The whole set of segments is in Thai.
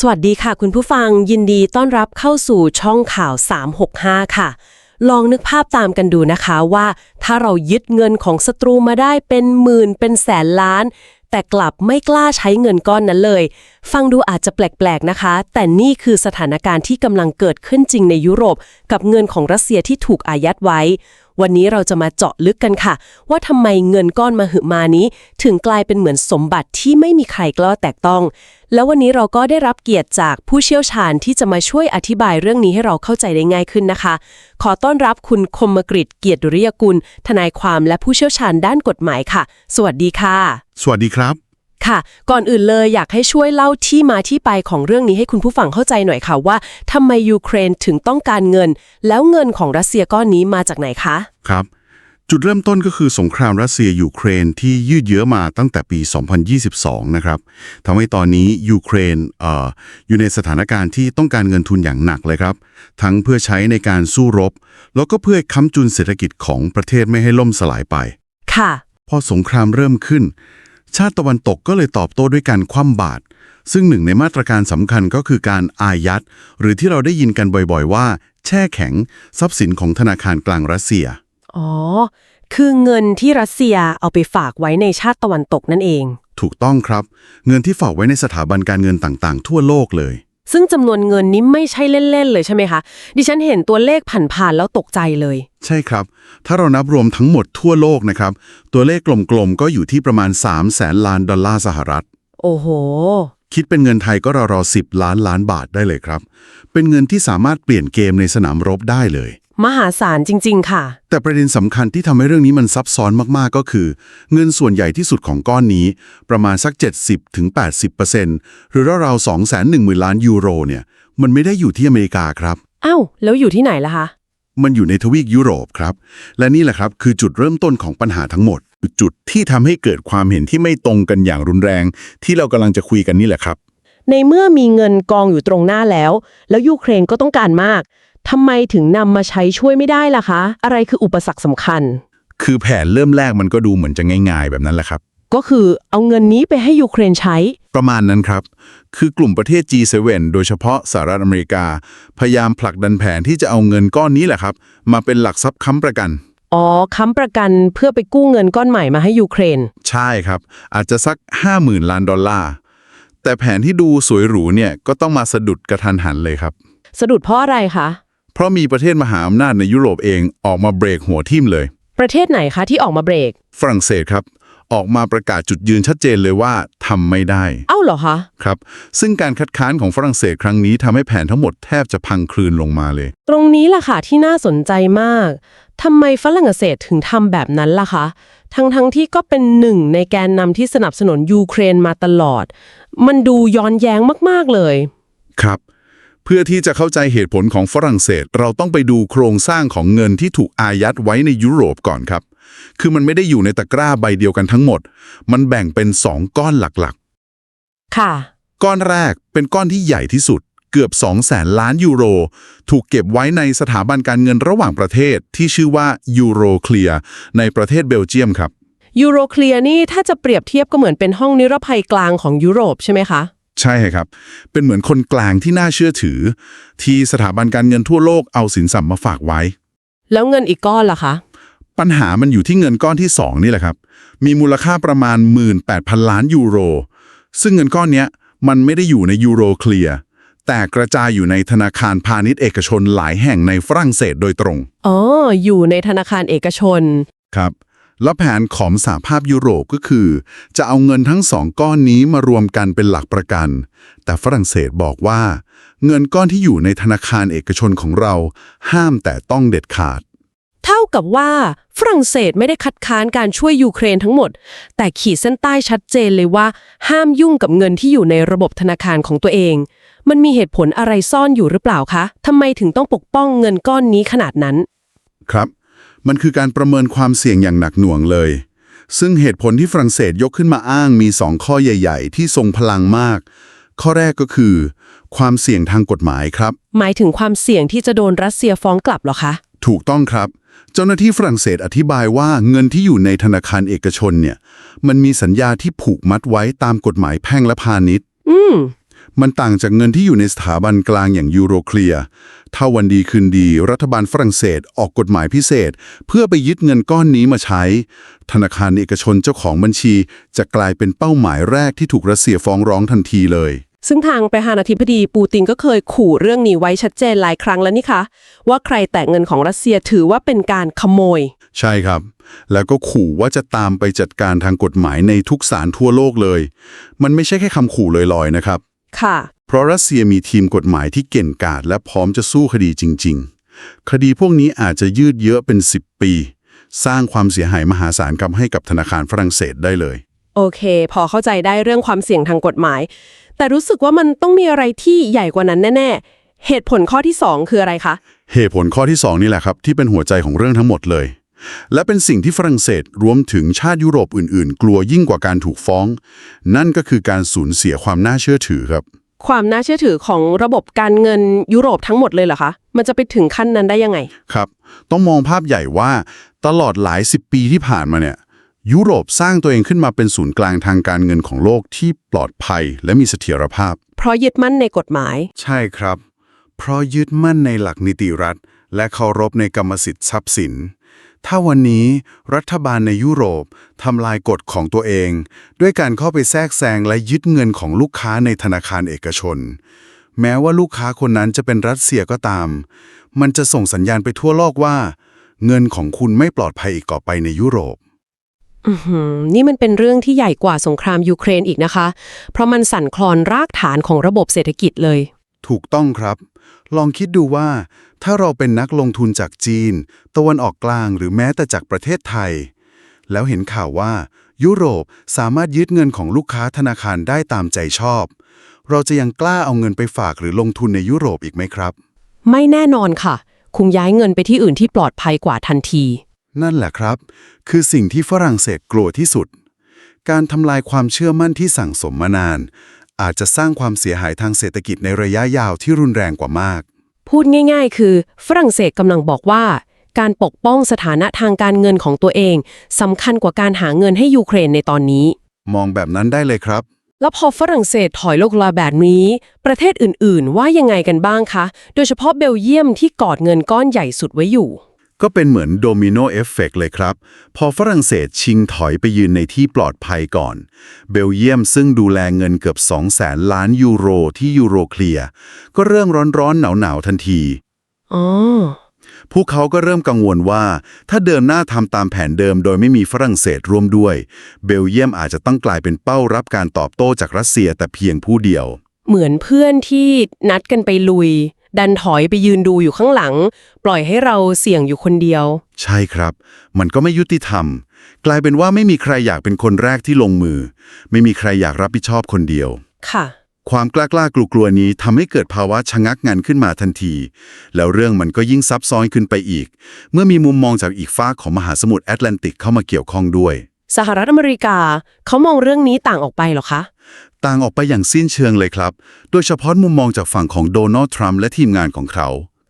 สวัสดีค่ะคุณผู้ฟังยินดีต้อนรับเข้าสู่ช่องข่าว 365 ค่ะ ลองนึกภาพตามกันดูนะคะว่า ถ้าเรายึดเงินของศัตรูมาได้เป็นหมื่นเป็นแสนล้าน แต่กลับไม่กล้าใช้เงินก้อนนั้นเลย ฟังดูอาจจะแปลกๆนะคะ แต่นี่คือสถานการณ์ที่กำลังเกิดขึ้นจริงในยุโรป กับเงินของรัสเซียที่ถูกอายัดไว้ วันนี้เราจะมาเจาะลึกกันค่ะ ว่าทำไมเงินก้อนมาหึมานี้ ถึงกลายเป็นเหมือนสมบัติที่ไม่มีใครกล้าแตะต้อง แล้ววันนี้เราก็ได้รับเกียรติจากผู้เชี่ยวชาญที่จะมาช่วยอธิบายเรื่องนี้ให้เราเข้าใจได้ง่ายขึ้นนะคะ ขอต้อนรับคุณคมกริตเกียรติดุริยกุล ทนายความและผู้เชี่ยวชาญด้านกฎหมายค่ะ สวัสดีค่ะ สวัสดีครับ ค่ะ ก่อนอื่นเลยอยากให้ช่วยเล่าที่มาที่ไปของเรื่องนี้ให้คุณผู้ฟังเข้าใจหน่อยค่ะว่าทำไมยูเครนถึงต้องการเงิน แล้วเงินของรัสเซียก้อนนี้มาจากไหนคะ ครับ จุดเริ่มต้นก็คือสงครามรัสเซียยูเครนที่ยืดเยื้อมาตั้งแต่ปี 2022 นะครับทำให้ตอนนี้ยูเครนเอออยู่ในสถานการณ์ที่ต้องการเงินทุนอย่างหนักเลยครับ ทั้งเพื่อใช้ในการสู้รบ แล้วก็เพื่อค้ำจุนเศรษฐกิจของประเทศไม่ให้ล่มสลายไป ค่ะ พอสงครามเริ่มขึ้น ชาติตะวันตกก็เลยตอบโต้ด้วยการคว่ำบาตรซึ่งหนึ่งในมาตรการสำคัญก็คือการอายัด หรือที่เราได้ยินกันบ่อยๆว่า แช่แข็ง ทรัพย์สินของธนาคารกลางรัสเซีย อ๋อ คือเงินที่รัสเซียเอาไปฝากไว้ในชาติตะวันตกนั่นเอง ถูกต้องครับ เงินที่ฝากไว้ในสถาบันการเงินต่างๆ ทั่วโลกเลย ซึ่งจำนวนเงินนี้ไม่ใช่เล่น ๆ เลยใช่ไหมคะ ดิฉันเห็นตัวเลขผ่านๆแล้วตกใจเลย ใช่ครับ ถ้าเรานับรวมทั้งหมดทั่วโลกนะครับ ตัวเลขกลมๆ ก็อยู่ที่ประมาณ3แสนล้านดอลลาร์สหรัฐ โอ้โห คิดเป็นเงินไทยก็ราวๆ10ล้านล้านบาทได้เลยครับ เป็นเงินที่สามารถเปลี่ยนเกมในสนามรบได้เลย มหาศาลจริง ๆ ค่ะ แต่ประเด็นสำคัญที่ทำให้เรื่องนี้มันซับซ้อนมาก ๆ ก็คือ เงินส่วนใหญ่ที่สุดของก้อนนี้ ประมาณสัก 70-80%หรือราวๆ2 1 0 0 0 0ล้านยูโรเนี่ยมันไม่ได้อยู่ที่อเมริกาครับ อ้าว แล้วอยู่ที่ไหนล่ะคะ มันอยู่ในทวีปยุโรปครับ และนี่แหละครับคือจุดเริ่มต้นของปัญหาทั้งหมด จุดที่ทำให้เกิดความเห็นที่ไม่ตรงกันอย่างรุนแรง ที่เรากำลังจะคุยกันนี่แหละครับ ในเมื่อมีเงินกองอยู่ตรงหน้าแล้ว แล้วยูเครนก็ต้องการมาก ทำไมถึงนำมาใช้ช่วยไม่ได้ล่ะคะ อะไรคืออุปสรรคสำคัญ คือแผนเริ่มแรกมันก็ดูเหมือนจะง่ายๆ แบบนั้นแหละครับ ก็คือเอาเงินนี้ไปให้ยูเครนใช้ ประมาณนั้นครับ คือกลุ่มประเทศ G7 โดยเฉพาะสหรัฐอเมริกา พยายามผลักดันแผนที่จะเอาเงินก้อนนี้แหละครับ มาเป็นหลักทรัพย์ค้ำประกัน อ๋อ ค้ำประกันเพื่อไปกู้เงินก้อนใหม่มาให้ยูเครน ใช่ครับ อาจจะสัก 50,000 ล้านดอลลาร์ แต่แผนที่ดูสวยหรูเนี่ยก็ต้องมาสะดุดกระทันหันเลยครับ สะดุดเพราะอะไรคะ เพราะมีประเทศมหาอำนาจในยุโรปเองออกมาเบรกหัวทิ่มเลย ประเทศไหนคะที่ออกมาเบรก ฝรั่งเศสครับ ออกมาประกาศจุดยืนชัดเจนเลยว่าทำไม่ได้ เอ้าเหรอคะครับ ซึ่งการคัดค้านของฝรั่งเศสครั้งนี้ทำให้แผนทั้งหมดแทบจะพังคลืนลงมาเลย ตรงนี้ล่ะค่ะที่น่าสนใจมากทำไมฝรั่งเศสถึงทำแบบนั้นล่ะคะ ทั้งทั้งๆที่ก็เป็นหนึ่งในแกนนำที่สนับสนุนยูเครนมาตลอด มันดูย้อนแย้งมากๆเลย ครับ เพื่อที่จะเข้าใจเหตุผลของฝรั่งเศส เราต้องไปดูโครงสร้างของเงินที่ถูกอายัดไว้ในยุโรปก่อนครับ คือมันไม่ได้อยู่ในตะกร้าใบเดียวกันทั้งหมด มันแบ่งเป็น2ก้อนหลักค่ะๆก้อนแรกเป็นก้อนที่ใหญ่ที่สุด เกือบ2แสนล้านยูโร ถูกเก็บไว้ในสถาบันการเงินระหว่างประเทศที่ชื่อว่ายูโรเคลียในประเทศเบลเยียมครับยูโรเคลียร์นี่ถ้าจะเปรียบเทียบก็เหมือนเป็นห้องนิรภัยกลางของยุโรปใช่ไหมคะ ใช่ครับ เป็นเหมือนคนกลางที่น่าเชื่อถือ ที่สถาบันการเงินทั่วโลกเอาสินทรัพย์มาฝากไว้ แล้วเงินอีกก้อนล่ะคะ ปัญหามันอยู่ที่เงินก้อนที่ 2 นี่แหละครับ มีมูลค่าประมาณ 18,000 ล้านยูโร ซึ่งเงินก้อนเนี้ยมันไม่ได้อยู่ในยูโรเคลียร์แต่กระจายอยู่ในธนาคารพาณิชย์เอกชนหลายแห่งในฝรั่งเศสโดยตรง อ๋อ อยู่ในธนาคารเอกชน ครับ และแผนของสหภาพยุโรปก็คือ จะเอาเงินทั้งสองก้อนนี้มารวมกันเป็นหลักประกัน แต่ฝรั่งเศสบอกว่า เงินก้อนที่อยู่ในธนาคารเอกชนของเรา ห้ามแต่ต้องเด็ดขาด เท่ากับว่าฝรั่งเศสไม่ได้คัดค้านการช่วยยูเครนทั้งหมด แต่ขีดเส้นใต้ชัดเจนเลยว่า ห้ามยุ่งกับเงินที่อยู่ในระบบธนาคารของตัวเอง มันมีเหตุผลอะไรซ่อนอยู่หรือเปล่าคะทำไมถึงต้องปกป้องเงินก้อนนี้ขนาดนั้น ครับ มันคือการประเมินความเสี่ยงอย่างหนักหน่วงเลย ซึ่งเหตุผลที่ฝรั่งเศสยกขึ้นมาอ้างมี 2 ข้อใหญ่ ๆ ที่ทรงพลังมาก ข้อแรกก็คือ ความเสี่ยงทางกฎหมายครับ หมายถึงความเสี่ยงที่จะโดนรัสเซียฟ้องกลับเหรอคะ ถูกต้องครับ เจ้าหน้าที่ฝรั่งเศสอธิบายว่าเงินที่อยู่ในธนาคารเอกชนเนี่ย มันมีสัญญาที่ผูกมัดไว้ตามกฎหมายแพ่งและพาณิชย์ อืม มันต่างจากเงินที่อยู่ในสถาบันกลางอย่างยูโรเคลียร์ถ้าวันดีคืนดี รัฐบาลฝรั่งเศสออกกฎหมายพิเศษ เพื่อไปยึดเงินก้อนนี้มาใช้ ธนาคารเอกชนเจ้าของบัญชี จะกลายเป็นเป้าหมายแรกที่ถูกรัสเซียฟ้องร้องทันทีเลย ซึ่งทางประธานาธิบดีปูตินก็เคยขู่เรื่องนี้ไว้ชัดเจนหลายครั้งแล้วนี่คะว่าใครแตะเงินของรัสเซียถือว่าเป็นการขโมย ใช่ครับ แล้วก็ขู่ว่าจะตามไปจัดการทางกฎหมายในทุกศาลทั่วโลกเลย มันไม่ใช่แค่คำขู่ลอยๆนะครับ ค่ะ เพราะรัสเซียมีทีมกฎหมายที่เก่งกาจและพร้อมจะสู้คดีจริง ๆ คดีพวกนี้อาจจะยืดเยอะเป็น 10 ปี สร้างความเสียหายมหาศาลกับให้กับธนาคารฝรั่งเศสได้เลย โอเค พอเข้าใจได้เรื่องความเสี่ยงทางกฎหมาย แต่รู้สึกว่ามันต้องมีอะไรที่ใหญ่กว่านั้นแน่ ๆ เหตุผลข้อที่ 2 คืออะไรคะ เหตุผลข้อที่ 2 นี่แหละครับที่เป็นหัวใจของเรื่องทั้งหมดเลย และเป็นสิ่งที่ฝรั่งเศสรวมถึงชาติยุโรปอื่นๆ กลัวยิ่งกว่าการถูกฟ้อง นั่นก็คือการสูญเสียความน่าเชื่อถือครับ ความน่าเชื่อถือของระบบการเงินยุโรปทั้งหมดเลยเหรอคะ มันจะไปถึงขั้นนั้นได้ยังไง ครับ ต้องมองภาพใหญ่ว่าตลอดหลายสิบปีที่ผ่านมาเนี่ยยุโรปสร้างตัวเองขึ้นมาเป็นศูนย์กลางทางการเงินของโลกที่ปลอดภัยและมีเสถียรภาพ เพราะยึดมั่นในกฎหมาย ใช่ครับ เพราะยึดมั่นในหลักนิติรัฐ และเคารพในกรรมสิทธิ์ทรัพย์สิน ถ้าวันนี้รัฐบาลในยุโรปทำลายกฎของตัวเอง ด้วยการเข้าไปแทรกแซงและยึดเงินของลูกค้าในธนาคารเอกชน แม้ว่าลูกค้าคนนั้นจะเป็นรัสเซียก็ตาม มันจะส่งสัญญาณไปทั่วโลกว่า เงินของคุณไม่ปลอดภัยอีกต่อไปในยุโรปอือหือนี่มันเป็นเรื่องที่ใหญ่กว่าสงครามยูเครนอีกนะคะ เพราะมันสั่นคลอนรากฐานของระบบเศรษฐกิจเลย ถูกต้องครับ ลองคิดดูว่า ถ้าเราเป็นนักลงทุนจากจีน ตะวันออกกลางหรือแม้แต่จากประเทศไทย แล้วเห็นข่าวว่า ยุโรปสามารถยึดเงินของลูกค้าธนาคารได้ตามใจชอบ เราจะยังกล้าเอาเงินไปฝากหรือลงทุนในยุโรปอีกไหมครับ ไม่แน่นอนค่ะ คงย้ายเงินไปที่อื่นที่ปลอดภัยกว่าทันที นั่นแหละครับ คือสิ่งที่ฝรั่งเศสกลัวที่สุด การทำลายความเชื่อมั่นที่สั่งสมมานาน อาจจะสร้างความเสียหายทางเศรษฐกิจในระยะยาวที่รุนแรงกว่ามาก พูดง่าย ๆ คือ ฝรั่งเศสกำลังบอกว่า การปกป้องสถานะทางการเงินของตัวเองสำคัญกว่าการหาเงินให้ยูเครนในตอนนี้ มองแบบนั้นได้เลยครับ แล้วพอฝรั่งเศสถอยลงลาแบบนี้ ประเทศอื่นๆ ว่ายังไงกันบ้างคะ โดยเฉพาะเบลเยียมที่กอดเงินก้อนใหญ่สุดไว้อยู่ ก็เป็นเหมือนโดมิโนเอฟเฟกเลยครับ พอฝรั่งเศสชิงถอยไปยืนในที่ปลอดภัยก่อน เบลเยียมซึ่งดูแลเงินเกือบ2แสนล้านยูโรที่ยูโรเคลียร์ก็เริ่มร้อนๆหนาวๆทันทีอ๋อพวกเขาก็เริ่มกังวลว่า ถ้าเดินหน้าทำตามแผนเดิมโดยไม่มีฝรั่งเศสร่วมด้วย เบลเยียมอาจจะต้องกลายเป็นเป้ารับการตอบโต้จากรัสเซียแต่เพียงผู้เดียว เหมือนเพื่อนที่นัดกันไปลุย ดันถอยไปยืนดูอยู่ข้างหลัง ปล่อยให้เราเสี่ยงอยู่คนเดียว ใช่ครับ มันก็ไม่ยุติธรรม กลายเป็นว่าไม่มีใครอยากเป็นคนแรกที่ลงมือ ไม่มีใครอยากรับผิดชอบคนเดียว ค่ะ ความกล้ากล้ากลัวกลัวๆนี้ทำให้เกิดภาวะชะงักงันขึ้นมาทันที แล้วเรื่องมันก็ยิ่งซับซ้อนขึ้นไปอีก เมื่อมีมุมมองจากอีกฝากของมหาสมุทรแอตแลนติกเข้ามาเกี่ยวข้องด้วย สหรัฐอเมริกาเขามองเรื่องนี้ต่างออกไปเหรอคะ ต่างออกไปอย่างสิ้นเชิงเลยครับ โดยเฉพาะมุมมองจากฝั่งของโดนัลด์ทรัมป์และทีมงานของเขา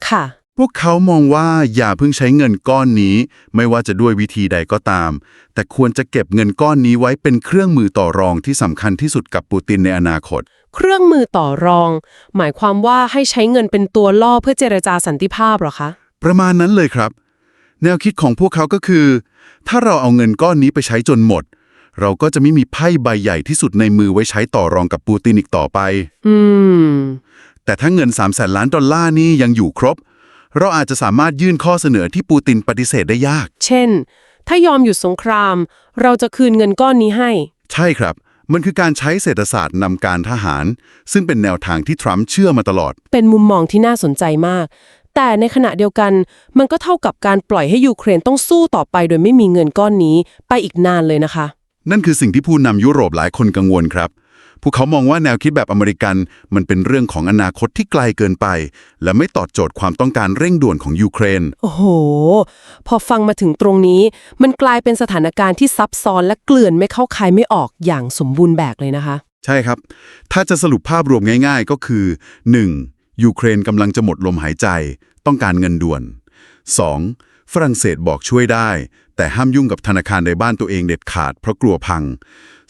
ค่ะ พวกเขามองว่าอย่าเพิ่งใช้เงินก้อนนี้ ไม่ว่าจะด้วยวิธีใดก็ตาม แต่ควรจะเก็บเงินก้อนนี้ไว้เป็นเครื่องมือต่อรองที่สำคัญที่สุดกับปูตินในอนาคต เครื่องมือต่อรอง หมายความว่าให้ใช้เงินเป็นตัวล่อเพื่อเจรจาสันติภาพเหรอคะ ประมาณนั้นเลยครับ แนวคิดของพวกเขาก็คือ ถ้าเราเอาเงินก้อนนี้ไปใช้จนหมด เราก็จะไม่มีไพ่ใบใหญ่ที่สุดในมือไว้ใช้ต่อรองกับปูตินอีกต่อไป อืม แต่ถ้าเงิน3ามแสนล้านดอลลาร์นี้ยังอยู่ครบ เราอาจจะสามารถยื่นข้อเสนอที่ปูตินปฏิเสธได้ยาก เช่น ถ้ายอมหยุดสงคราม เราจะคืนเงินก้อนนี้ให้ ใช่ครับ มันคือการใช้เศรษฐศาสตร์นำการทหาร ซึ่งเป็นแนวทางที่ทรัมป์เชื่อมาตลอด เป็นมุมมองที่น่าสนใจมาก แต่ในขณะเดียวกันมันก็เท่ากับการปล่อยให้ยูเครนต้องสู้ต่อไป โดยไม่มีเงินก้อนนี้ไปอีกนานเลยนะคะ นั่นคือสิ่งที่ผู้นำยุโรปหลายคนกังวลครับ พวกเขามองว่าแนวคิดแบบอเมริกันมันเป็นเรื่องของอนาคตที่ไกลเกินไป และไม่ตอบโจทย์ความต้องการเร่งด่วนของยูเครน โอ้โห พอฟังมาถึงตรงนี้ มันกลายเป็นสถานการณ์ที่ซับซ้อนและเกลื่อนไม่เข้าใครไม่ออกอย่างสมบูรณ์แบบเลยนะคะ ใช่ครับ ถ้าจะสรุปภาพรวมง่าย ๆ ก็คือ 1. ยูเครนกำลังจะหมดลมหายใจ ต้องการเงินด่วน 2. ฝรั่งเศสบอกช่วยได้ แต่ห้ามยุ่งกับธนาคารในบ้านตัวเองเด็ดขาดเพราะกลัวพัง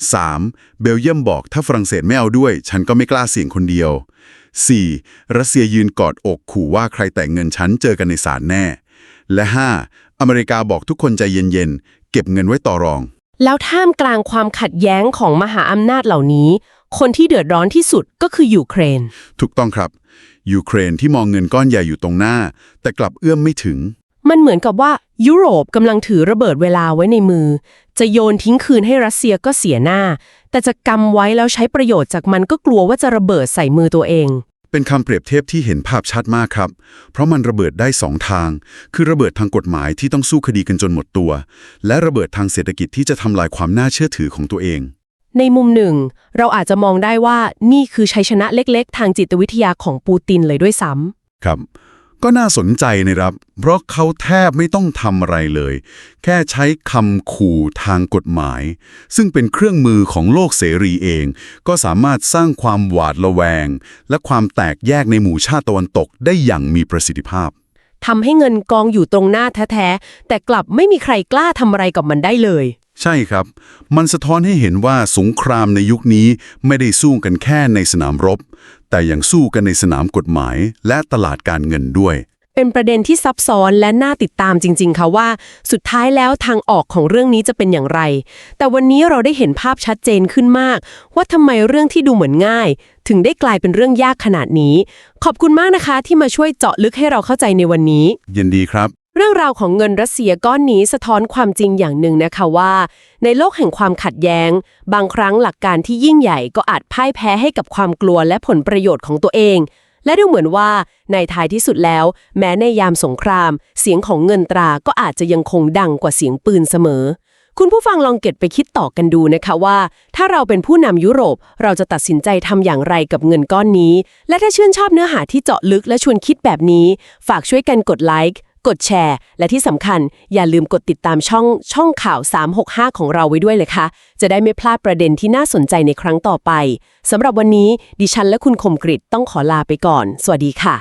3. เบลเยียมบอกถ้าฝรั่งเศสไม่เอาด้วย ฉันก็ไม่กล้าเสี่ยงคนเดียว 4. รัสเซียยืนกอดอกขู่ว่าใครแต่งเงินฉันเจอกันในศาลแน่ และ 5. อเมริกาบอกทุกคนใจเย็นๆ เก็บเงินไว้ต่อรอง แล้วท่ามกลางความขัดแย้งของมหาอำนาจเหล่านี้ คนที่เดือดร้อนที่สุดก็คือยูเครน ถูกต้องครับ ยูเครนที่มองเงินก้อนใหญ่อยู่ตรงหน้า แต่กลับเอื้อมไม่ถึง มันเหมือนกับว่ายุโรปกำลังถือระเบิดเวลาไว้ในมือ จะโยนทิ้งคืนให้รัสเซียก็เสียหน้า แต่จะกำไว้แล้วใช้ประโยชน์จากมันก็กลัวว่าจะระเบิดใส่มือตัวเอง เป็นคำเปรียบเทียบที่เห็นภาพชัดมากครับ เพราะมันระเบิดได้สองทาง คือระเบิดทางกฎหมายที่ต้องสู้คดีกันจนหมดตัว และระเบิดทางเศรษฐกิจที่จะทำลายความน่าเชื่อถือของตัวเอง ในมุมหนึ่ง เราอาจจะมองได้ว่านี่คือชัยชนะเล็ก ๆ ทางจิตวิทยาของปูตินเลยด้วยซ้ำครับ ก็น่าสนใจนะครับ เพราะเขาแทบไม่ต้องทำอะไรเลย แค่ใช้คำขู่ทางกฎหมาย ซึ่งเป็นเครื่องมือของโลกเสรีเอง ก็สามารถสร้างความหวาดระแวง และความแตกแยกในหมู่ชาติตะวันตกได้อย่างมีประสิทธิภาพทำให้เงินกองอยู่ตรงหน้าแท้ๆ แต่กลับไม่มีใครกล้าทำอะไรกับมันได้เลย ใช่ครับ มันสะท้อนให้เห็นว่าสงครามในยุคนี้ไม่ได้สู้กันแค่ในสนามรบ แต่ยังสู้กันในสนามกฎหมายและตลาดการเงินด้วย เป็นประเด็นที่ซับซ้อนและน่าติดตามจริง ๆ ค่ะว่า สุดท้ายแล้วทางออกของเรื่องนี้จะเป็นอย่างไร แต่วันนี้เราได้เห็นภาพชัดเจนขึ้นมาก ว่าทำไมเรื่องที่ดูเหมือนง่าย ถึงได้กลายเป็นเรื่องยากขนาดนี้ ขอบคุณมากนะคะที่มาช่วยเจาะลึกให้เราเข้าใจในวันนี้ ยินดีครับเรื่องราวของเงินรัสเซียก้อนนี้สะท้อนความจริงอย่างหนึ่งนะคะว่า ในโลกแห่งความขัดแย้ง บางครั้งหลักการที่ยิ่งใหญ่ก็อาจพ่ายแพ้ให้กับความกลัวและผลประโยชน์ของตัวเอง และดูเหมือนว่าในท้ายที่สุดแล้ว แม้ในยามสงคราม เสียงของเงินตราก็อาจจะยังคงดังกว่าเสียงปืนเสมอ คุณผู้ฟังลองเก็บไปคิดต่อกันดูนะคะว่า ถ้าเราเป็นผู้นำยุโรป เราจะตัดสินใจทำอย่างไรกับเงินก้อนนี้ และถ้าชื่นชอบเนื้อหาที่เจาะลึกและชวนคิดแบบนี้ ฝากช่วยกันกดไลค์ กดแชร์ และที่สำคัญอย่าลืมกดติดตามช่องช่องข่าว 365 ของเราไว้ด้วยเลยค่ะ จะได้ไม่พลาดประเด็นที่น่าสนใจในครั้งต่อไปสำหรับวันนี้ดิฉันและคุณคมกริตต้องขอลาไปก่อน สวัสดีค่ะ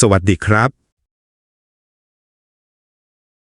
สวัสดีครับ